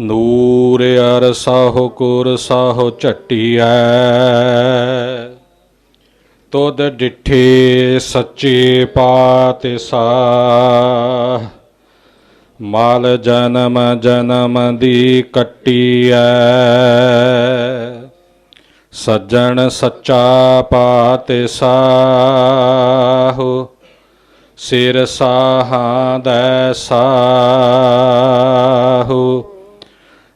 ਨੂਰ ਅਰ ਸਾਹੁ ਕੁਰ ਸਾਹੁ ਝਟਿਐ ਤੁਧ ਡਿਠੇ ਸੱਚੇ ਪਾਤਿਸਾ ਮਾਲ ਜਨਮ ਜਨਮ ਦੀ ਕੱਟੀਐ ਸੱਜਣ ਸੱਚਾ ਪਾਤਿਸਾਹੁ। ਸਿਰ ਸਾਹਾਂ ਦੈ ਸਾਹੁ।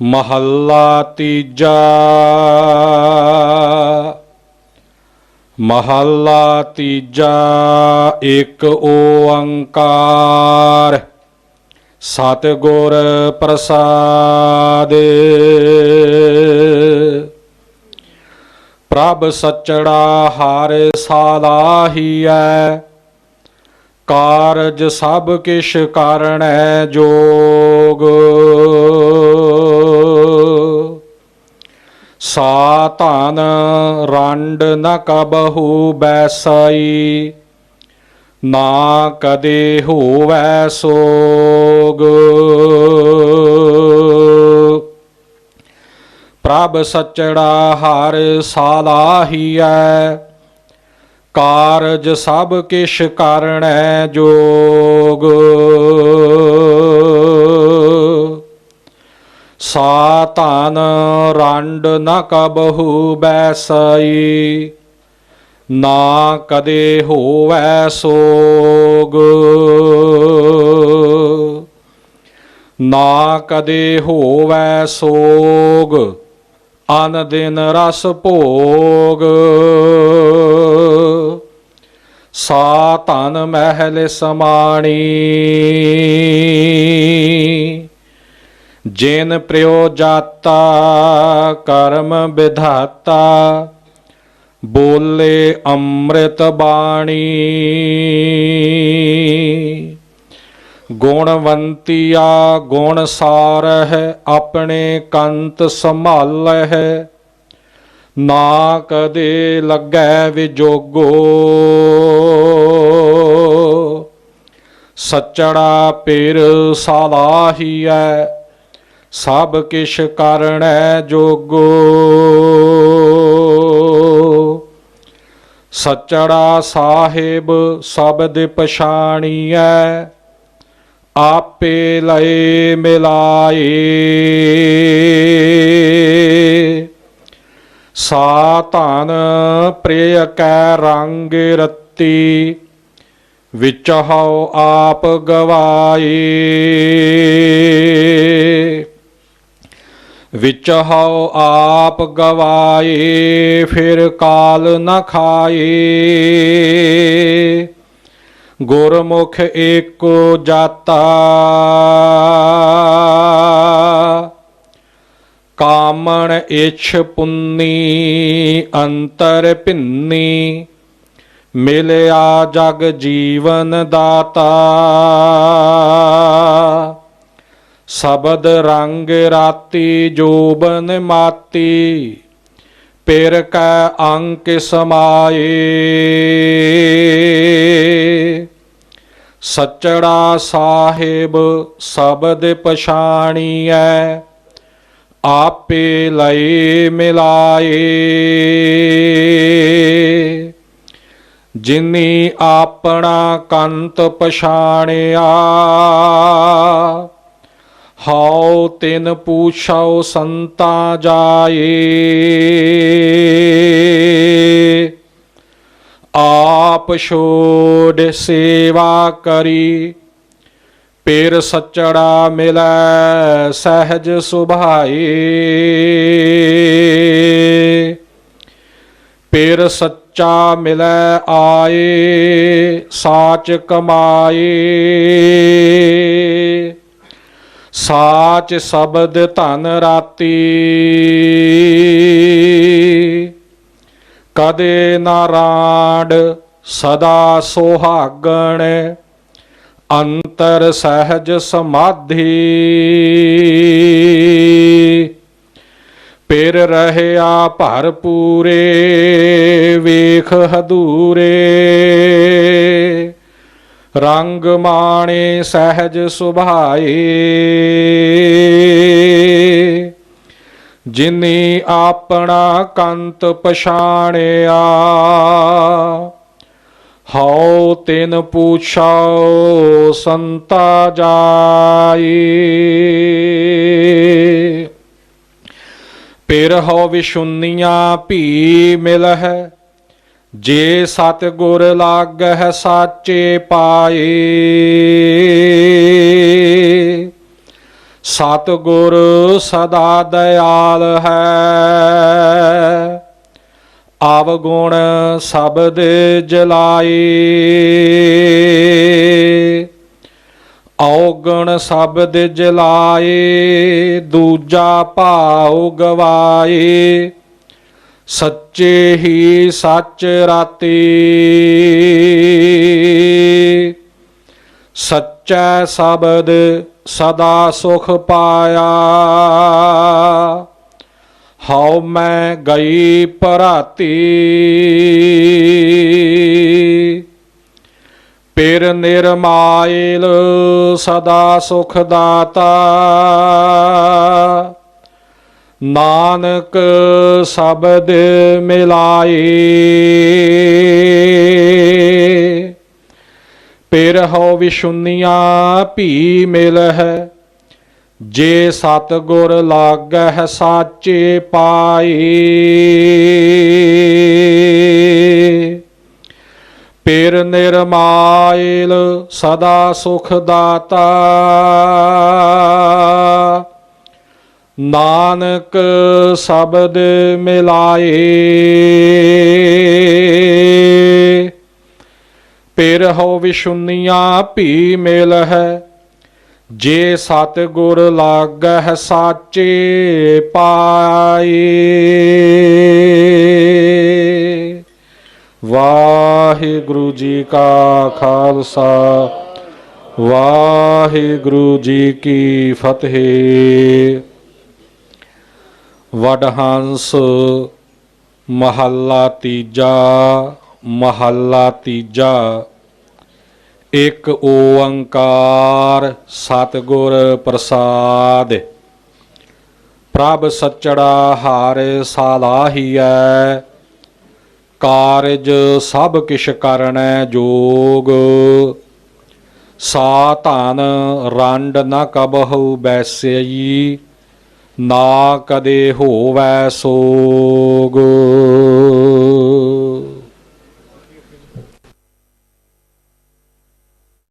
ਮਹੱਲਾ ਤੀਜਾ। ਮਹੱਲਾ ਤੀਜਾ ਇੱਕ ਓੰਕਾਰ, ਸਤਿਗੁਰ ਪ੍ਰਸਾਦ। ਪ੍ਰਭ ਸਚੜਾ ਹਰ ਸਾਲਾਹੀਐ ਕਾਰਜ ਸਭ ਕਿਛ ਕਰਣੈ ਜੋਗ। ਧਨ ਰੰਡ ਨ ਕਬਹੂ ਬੈਸਾਈ, ਨਾ ਕਦੇ ਹੋਵੈ ਸੋਗ। ਪ੍ਰਭ ਸਚੜਾ ਹਰ ਸਾਲਾਹੀਐ ਕਾਰਜ ਸਭ ਕਿਛ ਕਰਣੈ ਜੋਗ। ਸਾ ਧਨ ਰੰਡ ਨ ਕਬਹੂ ਬੈਸਈ, ਨਾ ਕਦੇ ਹੋਵੈ ਸੋਗ। ਨਾ ਕਦੇ ਹੋਵੈ ਸੋਗ, ਅਨ ਦਿਨ ਰਸ ਭੋਗ। ਸਾ ਧਨ ਮਹਿਲ ਸਮਾਣੀ ਜਿਨ ਪ੍ਰਯੋ ਜਾਤਾ, ਕਰਮ ਵਿਧਾਤਾ, ਬੋਲੇ ਅੰਮ੍ਰਿਤ ਬਾਣੀ। ਗੁਣਵੰਤੀਆ, ਗੁਣ ਸਾਰਹਿ, ਆਪਣੇ ਕੰਤ ਸੰਭਾਲਹਿ। ਨਾ ਕਦੇ ਲੱਗੈ ਵਿਜੋਗੋ। ਸਚੜਾ ਪੇਰ ਸਾਲਾਹੀਐ ਸਭ ਕਿਛ ਕਰਣੈ ਜੋਗੋ। ਸਚੜਾ ਸਾਹਿਬ ਸ਼ਬਦ ਪਛਾਣੀਐ, ਆਪੇ ਲਏ ਮਿਲਾਏ। ਸਾ ਧਨ ਪ੍ਰਿਯ ਕੈ ਰੰਗ ਰਤੀ ਵਿੱਚ ਹਉ ਆਪ ਗਵਾਏ। ਵਿੱਚ ਹਉ ਆਪ ਗਵਾਏ, ਫਿਰ ਕਾਲ ਨ ਖਾਏ। ਗੁਰਮੁਖ ਏਕੋ ਜਾਤਾ। ਕਾਮਣ ਇਛ ਪੁੰਨੀ, ਅੰਤਰ ਭਿੰਨੀ। ਮਿਲਿਆ ਜਗ ਜੀਵਨ ਦਾਤਾ। ਸ਼ਬਦ ਰੰਗ ਰਾਤੀ ਜੋਬਨ ਮਾਤੀ, ਪੇਰ ਕੈ ਅੰਕ ਸਮਾਏ। ਸੱਚੜਾ ਸਾਹਿਬ ਸ਼ਬਦ ਪਛਾਣੀਐ, ਆਪੇ ਲਈ ਮਿਲਾਏ। ਜਿਨੀ ਆਪਣਾ ਕੰਤ ਪਛਾਣਿਆ ਹਉ ਤਿਨ ਪੂਛਾਉ ਸੰਤਾ ਜਾਏ। ਆਪ ਛੋੜ ਸੇਵਾ ਕਰੀ, ਪੇਰ ਸਚੜਾ ਮਿਲੈ ਸਹਿਜ ਸੁਭਾਏ। ਪੇਰ ਸੱਚਾ ਮਿਲੈ ਆਏ, ਸਾਚ ਕਮਾਏ। ਸਾਚ ਸ਼ਬਦ ਧਨ ਰਾਤੀ। ਕਦੇ ਨਾ ਰਾਂਡ ਸਦਾ ਸੁਹਾਗਣ, ਅੰਤਰ ਸਹਿਜ ਸਮਾਧੀ। ਪਿਰ ਰਹਿਆ ਭਰਪੂਰੇ, ਵੇਖ ਹਦੂਰੇ ਰੰਗ ਮਾਣੇ ਸਹਿਜ ਸੁਭਾਏ। ਜਿਨੀ ਆਪਣਾ ਕੰਤ ਪਛਾਣਿਆ, ਹਉ ਤਿਨ ਪੁਛਾਉ ਸੰਤਾ ਜਾਈ ਪਿਰ ਹੋ ਵਿਸ਼ੁੰਨੀਆਂ ਭੀ ਮਿਲ ਹੈ ਜੇ ਸਤ ਗੁਰ ਲਾਗਹਿ ਸਾਚੇ ਪਾਏ ਸਤ ਗੁਰ ਸਦਾ ਦਇਆਲ ਹੈ। ਆਵ ਗੁਣ ਸ਼ਬਦ ਜਲਾਏ, ਔਗਣ ਸ਼ਬਦ ਜਲਾਏ, ਦੂਜਾ ਭਾਉ ਗਵਾਏ। ਸੱਚੇ ਹੀ ਸੱਚ ਰਾਤੀ। ਸੱਚਾ ਸ਼ਬਦ ਸਦਾ ਸੁਖ ਪਾਇਆ। ਹਉ ਮੈਂ ਗਈ ਭਰਾਤੀ ਪਿਰ ਨਿਰਮਾਇਲ ਸਦਾ ਸੁਖ ਦਾਤਾ। ਨਾਨਕ ਸ਼ਬਦ ਮਿਲਾਏ ਪਿਰ ਹੋ ਵਿਸ਼ੁੰਨੀਆਂ ਭੀ ਮਿਲ ਹੈ ਜੇ ਸਤ ਗੁਰ ਲਾਗਹਿ ਸਾਚੇ ਪਾਏ ਪੇਰ ਨਿਰਮਾਇਲ ਸਦਾ ਸੁਖ ਦਾਤਾ। ਨਾਨਕ ਸ਼ਬਦ ਮਿਲਾਏ। ਪਿਰ ਹੋ ਵਿਸ਼ੁੰਨੀਆਂ ਭੀ ਮਿਲ ਹੈ, ਜੇ ਸਤ ਗੁਰ ਲਾਗਹਿ ਸਾਚੇ ਪਾਏ। ਵਾਹਿਗੁਰੂ ਜੀ ਕਾ ਖਾਲਸਾ, ਵਾਹਿਗੁਰੂ ਜੀ ਕੀ ਫਤਿਹ। ਵਡਹੰਸ ਮਹੱਲਾ ਤੀਜਾ ਮਹੱਲਾ ਤੀਜਾ। ਇੱਕ ਓੰਕਾਰ ਸਤਿਗੁਰ ਪ੍ਰਸਾਦ। ਪ੍ਰਭ ਸਚੜਾ ਹਾਰ ਸਾਲਾਹੀਐ। ਕਾਰਜ ਸਭ ਕਿਛ ਕਰਨੈ ਜੋਗ। ਸਾ ਧਨ ਰੰਡ ਨ ਕਬਹੁ ਬੈਸਈ। ਨਾ ਕਦੇ ਹੋਵੈ ਸੋਗ।